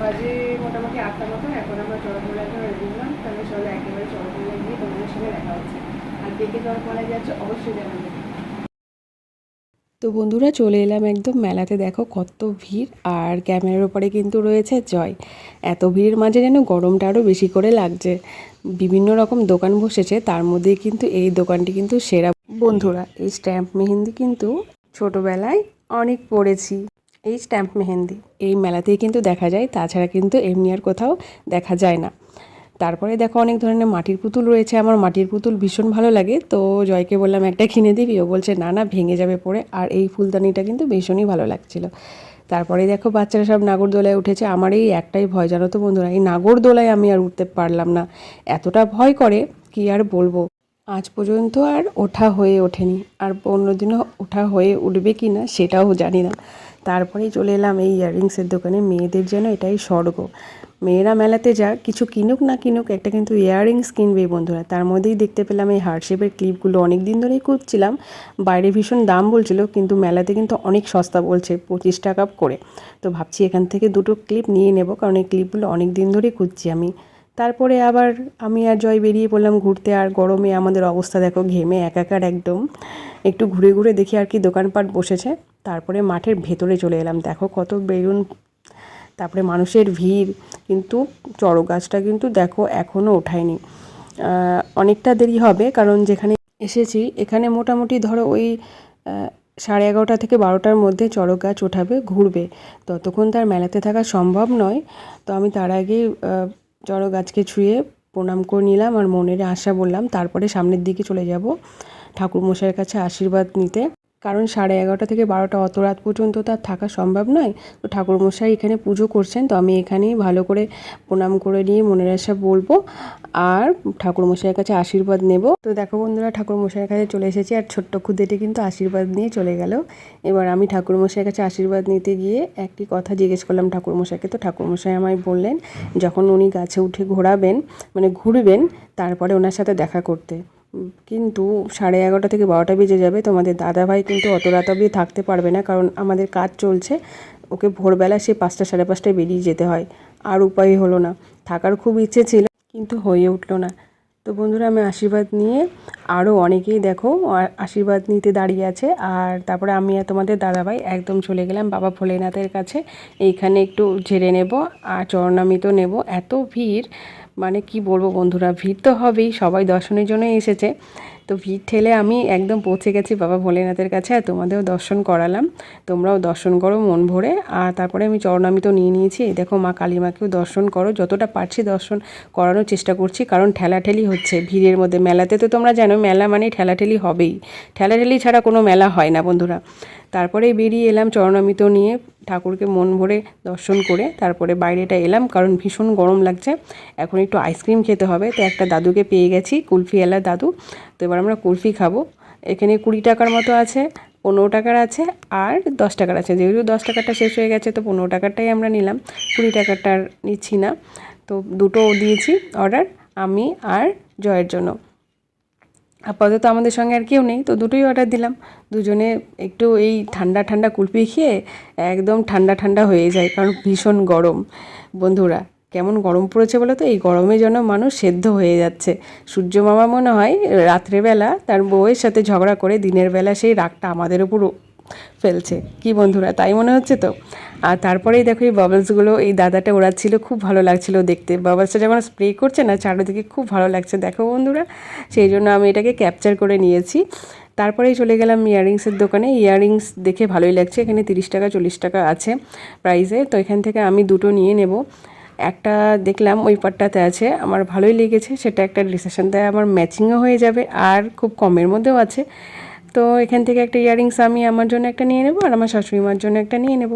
বাজে মোটামুটি আটটা মতো এখন আমরা চড়কমেলায় জন্য রেডি হলাম, তাহলে চলো একেবারে চড়কমেলায় গিয়ে তোমাদের সঙ্গে দেখা হচ্ছে। আর দেখে চড়কমেলায় যাচ্ছে অবশ্যই জানাবে। তো বন্ধুরা, চলে এলাম একদম মেলাতে, দেখো কত ভিড়, আর ক্যামেরার ওপরে কিন্তু রয়েছে জয়। এত ভিড়ের মাঝে যেন গরমটা আরও বেশি করে লাগছে। বিভিন্ন রকম দোকান বসেছে, তার মধ্যে কিন্তু এই দোকানটি কিন্তু সেরা। বন্ধুরা, এই স্ট্যাম্প মেহেন্দি কিন্তু ছোটোবেলায় অনেক পড়েছি। এই স্ট্যাম্প মেহেন্দি। এই মেলাতেই কিন্তু দেখা যায়, তাছাড়া কিন্তু এমনি আর কোথাও দেখা যায় না। তারপরে দেখো অনেক ধরনের মাটির পুতুল রয়েছে, আমার মাটির পুতুল ভীষণ ভালো লাগে। তো জয়কে বললাম, একটা কিনে দিবি? ও বলছে, না না, ভেঙে যাবে পরে। আর এই ফুলদানিটা কিন্তু ভীষণই ভালো লাগছিল। তারপরে দেখো বাচ্চারা সব নাগরদোলায় উঠেছে। আমার এই একটাই ভয়, জানো তো বন্ধুরা, এই নাগরদোলায় আমি আর উঠতে পারলাম না। এতটা ভয় করে, কি আর বলব? আজ পর্যন্ত আর ওঠা হয়ে ওঠেনি। আর অন্যদিনও ওঠা হয়ে উঠবে কি না, সেটাও জানি না। তারপরেই চলে এলাম এই ইয়াররিংসের দোকানে। মেয়েদের যেন এটাই স্বর্গ। মেয়েরা মেলাতে যা, কিছু কিনুক না কিনুক, একটা কিন্তু ইয়াররিংস কিনবেই বন্ধুরা। তার মধ্যেই দেখতে পেলাম এই হার্ট শেপের ক্লিপগুলো অনেক দিন ধরেই খুঁজছিলাম, বাইরে ভীষণ দাম বলছিল, কিন্তু মেলাতে কিন্তু অনেক সস্তা বলছে, পঁচিশ টাকা করে। তো ভাবছি এখান থেকে দুটো ক্লিপ নিয়ে নেব, কারণ এই ক্লিপগুলো অনেক দিন ধরেই খুঁজছি আমি। তারপরে আবার আমি আর জয় বেরিয়ে পড়লাম ঘুরতে, আর গরমে আমাদের অবস্থা দেখো ঘেমে একাকার একদম। একটু ঘুরে ঘুরে দেখি আর কি দোকানপাট বসেছে। তারপরে মাঠের ভেতরে চলে এলাম। দেখো কত বেলুন, তারপরে মানুষের ভিড়, কিন্তু চড়ক গাছটা কিন্তু দেখো এখনও ওঠায়নি। অনেকটা দেরি হবে কারণ যেখানে এসেছি, এখানে মোটামুটি ধরো ওই সাড়ে এগারোটা থেকে বারোটার মধ্যে চড়ক গাছ ওঠাবে, ঘুরবে। ততক্ষণ তার মেলাতে থাকা সম্ভব নয়। তো আমি তার আগে চড়ক গাছকে ছুঁয়ে প্রণাম করে নিলাম আর মনের আশা বললাম, তারপরে সামনের দিকে চলে যাব ঠাকুরমশাইয়ের কাছে আশীর্বাদ নিতে। কারণ সাড়ে এগারোটা থেকে বারোটা অত রাত পর্যন্ত তার থাকা সম্ভব নয়। তো ঠাকুরমশাই এখানে পুজো করছেন, তো আমি এখানেই ভালো করে প্রণাম করে নিয়ে মনের আশা বলব আর ঠাকুরমশাইয়ের কাছে আশীর্বাদ নেব। তো দেখো বন্ধুরা, ঠাকুরমশাইয়ের কাছে চলে এসেছি আর ছোট্ট খুদেটি কিন্তু আশীর্বাদ নিয়ে চলে গেল। এবার আমি ঠাকুরমশাইয়ের কাছে আশীর্বাদ নিতে গিয়ে একটি কথা জিজ্ঞেস করলাম ঠাকুরমশাইকে। তো ঠাকুরমশাই আমায় বললেন, যখন উনি গাছে উঠে ঘোরাবেন মানে ঘুরবেন, তারপরে ওনার সাথে দেখা করতে। কিন্তু সাড়ে এগারোটা থেকে বারোটা বেজে যাবে। তোমাদের দাদাভাই কিন্তু অত রাত অবধি থাকতে পারবে না, কারণ আমাদের কাজ চলছে। ওকে ভোরবেলা সে পাঁচটা সাড়ে পাঁচটায় বেরিয়ে যেতে হয়। আর উপায় হলো না। থাকার খুব ইচ্ছে ছিল, কিন্তু হয়ে উঠল না। তো বন্ধুরা, আমি আশীর্বাদ নিয়ে আরও অনেকেই দেখো আশীর্বাদ নিতে দাঁড়িয়ে আছে। আর তারপরে আমি আর তোমাদের দাদাভাই একদম চলে গেলাম বাবা ভোলেনাথের কাছে। এইখানে একটু ঝেড়ে নেব, আর চরণামিত নেব। এত ভিড় মানে কি বলব বন্ধুরা, ভিড় তো হবেই, সবাই দর্শনের জন্য এসেছে। তো ভিড় ঠেলে আমি একদম পৌঁছে গেছি বাবা ভোলেনাথের কাছে আর তোমাদেরও দর্শন করালাম। তোমরাও দর্শন করো মন ভরে। আর তারপরে আমি চরণামিত নিয়ে নিয়েছি। দেখো মা কালীমাকেও দর্শন করো, যতটা পারছি দর্শন করানোর চেষ্টা করছি, কারণ ঠেলাঠেলি হচ্ছে ভিড়ের মধ্যে। মেলাতে তো তোমরা জানো, মেলা মানে ঠেলাঠেলি হবেই। ঠেলাঠেলি ছাড়া কোনো মেলা হয় না বন্ধুরা। তারপরে বেরিয়ে এলাম চরণামিত নিয়ে। ঠাকুরকে মন ভরে দর্শন করে তারপরে বাইরেটা এলাম, কারণ ভীষণ গরম লাগছে। এখন একটু আইসক্রিম খেতে হবে, তো একটা দাদুকে পেয়ে গেছি কুলফিওয়ালা দাদু। তো এবার আমরা কুলফি খাব। এখানে কুড়ি টাকার মতো আছে, পনেরো টাকার আছে আর দশ টাকার আছে। যেহেতু দশ টাকারটা শেষ হয়ে গেছে, তো পনেরো টাকারটাই আমরা নিলাম। কুড়ি টাকারটা নিচ্ছি না। তো দুটো দিয়েছি অর্ডার, আমি আর জয়ের জন্য। আপাতত আমাদের সঙ্গে আর কেউ নেই, তো দুটোই অর্ডার দিলাম। দুজনে একটু এই ঠান্ডা ঠান্ডা কুলপি খেয়ে একদম ঠান্ডা ঠান্ডা হয়ে যায়, কারণ ভীষণ গরম। বন্ধুরা, কেমন গরম পড়েছে বলো তো? এই গরমে যেন মানুষ সেদ্ধ হয়ে যাচ্ছে। সূর্য মামা মনে হয় রাত্রেবেলা তার বউয়ের সাথে ঝগড়া করে দিনের বেলা সেই রাগটা আমাদের উপর ফেলছে। কি বন্ধুরা, তাই মনে হচ্ছে তো? আর তারপরেই দেখো এই বাবলসগুলো এই দাদাটা ওড়াচ্ছিল, খুব ভালো লাগছিল দেখতে। বাবলসটা যখন স্প্রে করছে না, চারিদিকে খুব ভালো লাগছে। দেখো বন্ধুরা, সেই জন্য আমি এটাকে ক্যাপচার করে নিয়েছি। তারপরেই চলে গেলাম ইয়াররিংসের দোকানে। ইয়াররিংস দেখে ভালোই লাগছে, এখানে তিরিশ টাকা, চল্লিশ টাকা আছে প্রাইসে তো এখান থেকে আমি দুটো নিয়ে নেব। একটা দেখলাম ওই পাটটাতে আছে, আমার ভালোই লেগেছে। সেটা একটা রিসেপশনতে আমার ম্যাচিংও হয়ে যাবে, আর খুব কমের মধ্যেও আছে। তো এখান থেকে একটা ইয়াররিংস আমি আমার জন্য একটা নিয়ে নেব আর আমার শাশুড়ি মার জন্য একটা নিয়ে নেব।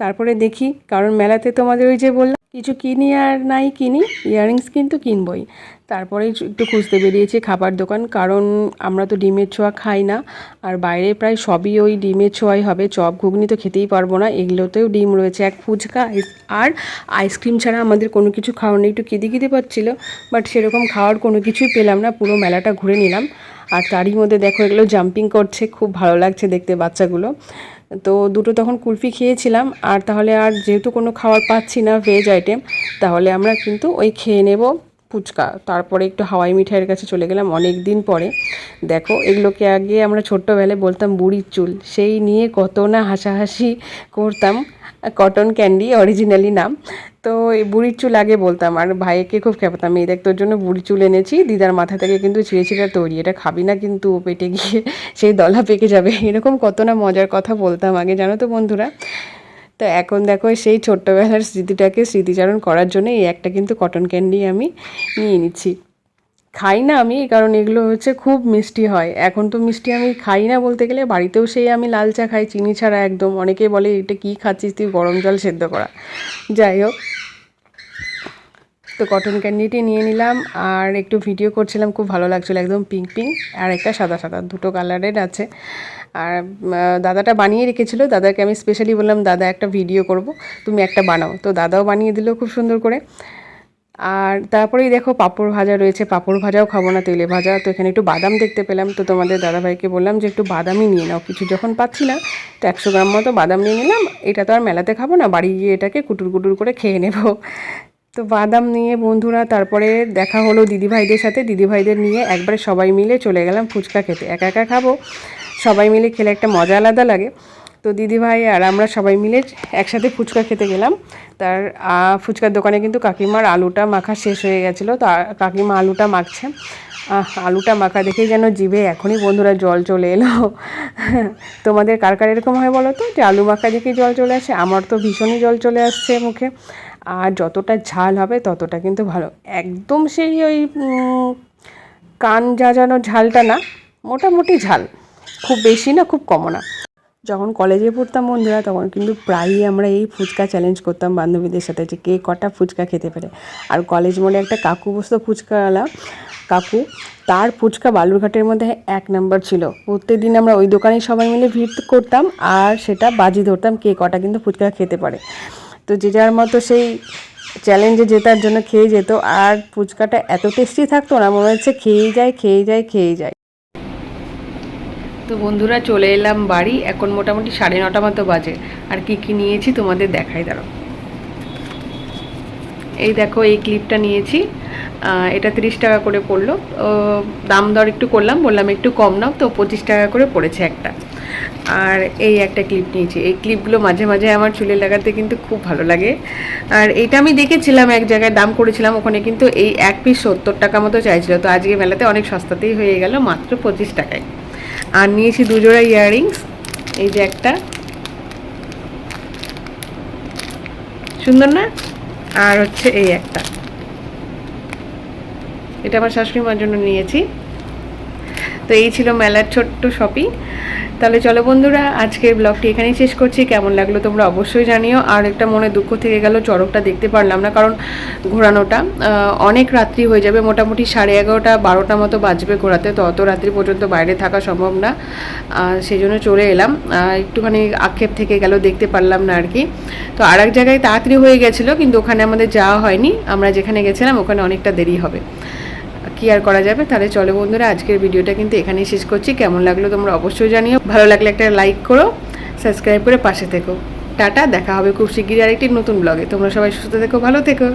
তারপরে দেখি, কারণ মেলাতে তোমাদের ওই যে বললাম, কিছু কিনি আর নাই কিনি, ইয়াররিংস কিন্তু কিনবই। তারপরে একটু খুঁজতে বেরিয়েছি খাবার দোকান, কারণ আমরা তো ডিমের ছোঁয়া খাই না, আর বাইরে প্রায় সবই ওই ডিমের ছোঁয়াই হবে। চপ, ঘুগনি তো খেতেই পারব না, এগুলোতেও ডিম রয়েছে, এক ফুচকা আর আইসক্রিম ছাড়া আমাদের কোনো কিছু খাওয়ার নেই। একটু কেঁদে কেঁদে পাচ্ছিল, বাট সেরকম খাওয়ার কোনো কিছুই পেলাম না, পুরো মেলাটা ঘুরে নিলাম। আর তারই মধ্যে দেখো এগুলো জাম্পিং করছে, খুব ভালো লাগছে দেখতে বাচ্চাগুলো। তো দুটো তখন কুলফি খেয়েছিলাম, আর তাহলে আর যেহেতু কোনো খাবার পাচ্ছি না ভেজ আইটেম তাহলে আমরা কিন্তু ওই খেয়ে নেব ফুচকা। তারপরে একটু হাওয়াই মিঠাইয়ের কাছে চলে গেলাম অনেক দিন পরে। দেখো এগুলোকে আগে আমরা ছোট্টবেলায় বলতাম বুড়ির চুল, সেই নিয়ে কত না হাসাহাসি করতাম। কটন ক্যান্ডি অরিজিনালি নাম। তো এই বুড়ির চুল আগে বলতাম, আর ভাইকে খুব খেপাতাম। এই দেখ, তোর জন্য বুড়ি চুল এনেছি, দিদার মাথা থেকে কিন্তু ছিঁড়ে ছিঁড়ে তৈরি। এটা খাবি না কিন্তু পেটে গিয়ে সেই দলা পেকে যাবে। এরকম কত না মজার কথা বলতাম আগে, জানো তো বন্ধুরা? তো এখন দেখো, সেই ছোট্টবেলার স্মৃতিটাকে স্মৃতিচারণ করার জন্য এই একটা কিন্তু কটন ক্যান্ডি আমি নিয়ে নিচ্ছি। খাই না আমি, কারণ এগুলো হচ্ছে খুব মিষ্টি হয়। এখন তো মিষ্টি আমি খাই না বলতে গেলে, বাড়িতেও সেই আমি লাল চা খাই, চিনি ছাড়া একদম। অনেকে বলে, এটা কী খাচ্ছিস তুই? গরম জল সেদ্ধ করা। যাই হোক, তো কটন ক্যান্ডিটি নিয়ে নিলাম, আর একটু ভিডিও করছিলাম, খুব ভালো লাগছিল, একদম পিঙ্ক পিঙ্ক আর একটা সাদা সাদা, দুটো কালারের আছে। আর দাদাটা বানিয়ে রেখেছিলো, দাদাকে আমি স্পেশালি বললাম, দাদা, একটা ভিডিও করব, তুমি একটা বানাও। তো দাদাও বানিয়ে দিল খুব সুন্দর করে। আর তারপরেই দেখো পাঁপড় ভাজা রয়েছে, পাঁপড় ভাজাও খাব না, তেলে ভাজা। তো এখানে একটু বাদাম দেখতে পেলাম। তো তোমাদের দাদাভাইকে বললাম যে একটু বাদামই নিয়ে নাও। কিছু যখন পাচ্ছি না, তো একশো গ্রাম মতো বাদাম নিয়ে নিলাম। এটা তো আর মেলাতে খাব না, বাড়ি গিয়ে এটাকে কুটুর কুটুর করে খেয়ে নেব। তো বাদাম নিয়ে বন্ধুরা, তারপরে দেখা হলো দিদিভাইদের সাথে। দিদিভাইদের নিয়ে একবারে সবাই মিলে চলে গেলাম ফুচকা খেতে। একা একা খাব। সবাই মিলে খেলে একটা মজা আলাদা লাগে। তো দিদিভাই আর আমরা সবাই মিলে একসাথে ফুচকা খেতে গেলাম। তার ফুচকার দোকানে কিন্তু কাকিমার আলুটা মাখা শেষ হয়ে গেছিল। তো, কাকিমা আলুটা মাখছে। আলুটা মাখা দেখেই যেন জিভে এখনই বন্ধুরা জল চলে এলো। তোমাদের কার কার এরকম হয় বলো তো? যে আলু মাখা দেখেই জল চলে আসে, আমার তো ভীষণই জল চলে আসছে মুখে। আর যতটা ঝাল হবে ততটা কিন্তু ভালো। একদম সেই ওই কান জাজানো ঝালটা না, মোটামুটি ঝাল। খুব বেশি না, খুব কমও না। যখন কলেজে পড়তাম বন্ধুরা, তখন কিন্তু প্রায়ই আমরা এই ফুচকা চ্যালেঞ্জ করতাম বান্ধবীদের সাথে যে কে কটা ফুচকা খেতে পারে। আর কলেজ মোড়ে একটা কাকু বসতো ফুচকাওয়ালা কাকু, তার ফুচকা বালুরঘাটের মধ্যে এক নাম্বার ছিল। প্রত্যেক দিন আমরা ওই দোকানে সবাই মিলে ভিড় করতাম আর সেটা বাজি ধরতাম কে কটা কিন্তু ফুচকা খেতে পারে। তো যে যার মতো সেই চ্যালেঞ্জে জেতার জন্য খেয়ে যেত আর ফুচকাটা এত টেস্টি থাকতো না, মনে হচ্ছে খেয়েই যায় খেয়েই যায় খেয়েই যায়। তো বন্ধুরা চলে এলাম বাড়ি। এখন মোটামুটি সাড়ে নটা মতো বাজে। আর কি কি নিয়েছি তোমাদের দেখাই দাঁড়ো এই দেখো, এই ক্লিপটা নিয়েছি। এটা তিরিশ টাকা করে পড়ল। দাম দর একটু করলাম, বললাম একটু কম নাও, তো পঁচিশ টাকা করে পড়েছে একটা। আর এই একটা ক্লিপ নিয়েছি। এই ক্লিপগুলো মাঝে মাঝে আমার চুলে লাগাতে কিন্তু খুব ভালো লাগে। আর এটা আমি দেখেছিলাম এক জায়গায়, দাম করেছিলাম ওখানে, কিন্তু এই এক পিস সত্তর টাকা মতো চাইছিল। তো আজকে মেলাতে অনেক সস্তাতেই হয়ে গেল, মাত্র পঁচিশ টাকায়। আর নিয়েছি দুজোড়া ইয়াররিংস। এই যে একটা। সুন্দর না? আর হচ্ছে এই একটা। এটা আমার শাশুড়ি মার জন্য নিয়েছি। তো এই ছিল মেলার ছোট্ট শপিং। তাহলে চলো বন্ধুরা, আজকের ব্লগটি এখানেই শেষ করছি। কেমন লাগল তোমরা অবশ্যই জানিও। আর একটা মনে দুঃখ থেকে গেল, চড়কটা দেখতে পারলাম না, কারণ ঘোরানোটা অনেক রাত্রি হয়ে যাবে, মোটামুটি সাড়ে এগারোটা, বারোটা মতো বাজবে ঘোরাতে, তো অত রাত্রি পর্যন্ত বাইরে থাকা সম্ভব না। সেই জন্য চলে এলাম। একটুখানি আক্ষেপ থেকে গেল, দেখতে পারলাম না আর কি। তো আর এক জায়গায় তাড়াতাড়ি হয়ে গেছিল, কিন্তু ওখানে আমাদের যাওয়া হয়নি। আমরা যেখানে গেছিলাম, ওখানে অনেকটা দেরি হবে। কি আর করা যাবে। তাহলে চলে বন্ধুরা, আজকের ভিডিওটা কিন্তু এখানেই শেষ করছি। কেমন লাগল তোমরা অবশ্যই জানিও। ভালো লাগলে একটা লাইক করো সাবস্ক্রাইব করে পাশে থেকো। টাটা, দেখা হবে খুব শিগগিরই আরেকটি নতুন ব্লগে তোমরা সবাই সুস্থ থেকো, ভালো থেকো।